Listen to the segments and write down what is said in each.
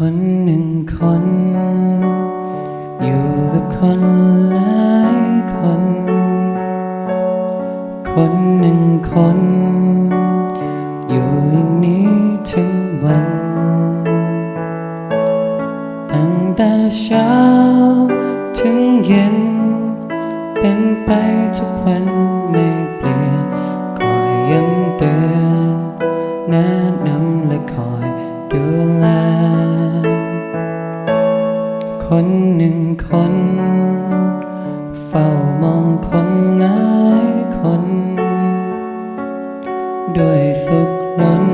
คนหนึ่งคน อยู่กับคนหลายคน คนหนึ่งคน อยู่อย่างนี้ถึงวัน ตั้งแต่เช้าถึงเย็น เป็นไปทุกวันไม่เปลี่ยนคอยย้ำเตือนแนะนำและคอยดูแล คนหนึ่งคน เฝ้ามองคนหลายคน ด้วยสุขล้น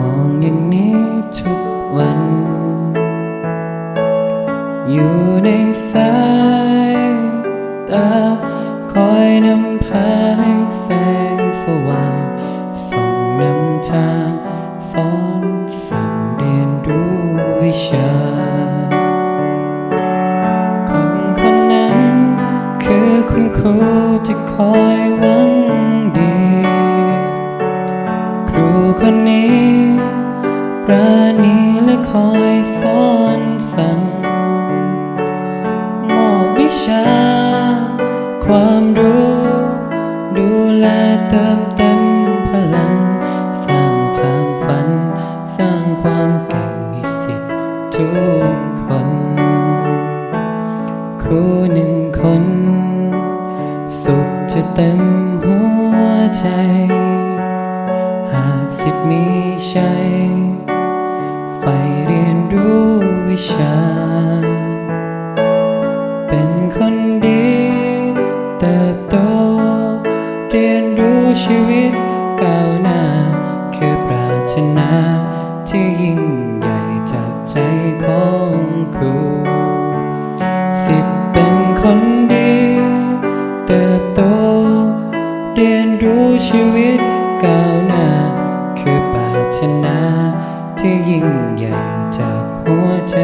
มองอย่างนี้ทุกวัน อยู่ในสายตา คอยนำพาให้แสงสว่างส่องนำทางสอนสั่ง รูที่คอยหวังดี ครูคนนี้ประณีและคอยสอนสั่ง มอบวิชา ความรู้ ดูแลเติมเต็มพลัง สร้างทางฝัน สร้างความเก่งให้สิทธิ์ทุกคน ครูหนึ่งคน จะเต็มหัวใจ หากสิทธิ์มีชัยใฝ่เรียนรู้วิชา เป็นคนดีเติบโต เรียนรู้ชีวิตก้าวหน้า คือปรารถนาที่ยิ่ง ก้าวหน้า คือปราชนะที่ยิ่งใหญ่จากหัวใจ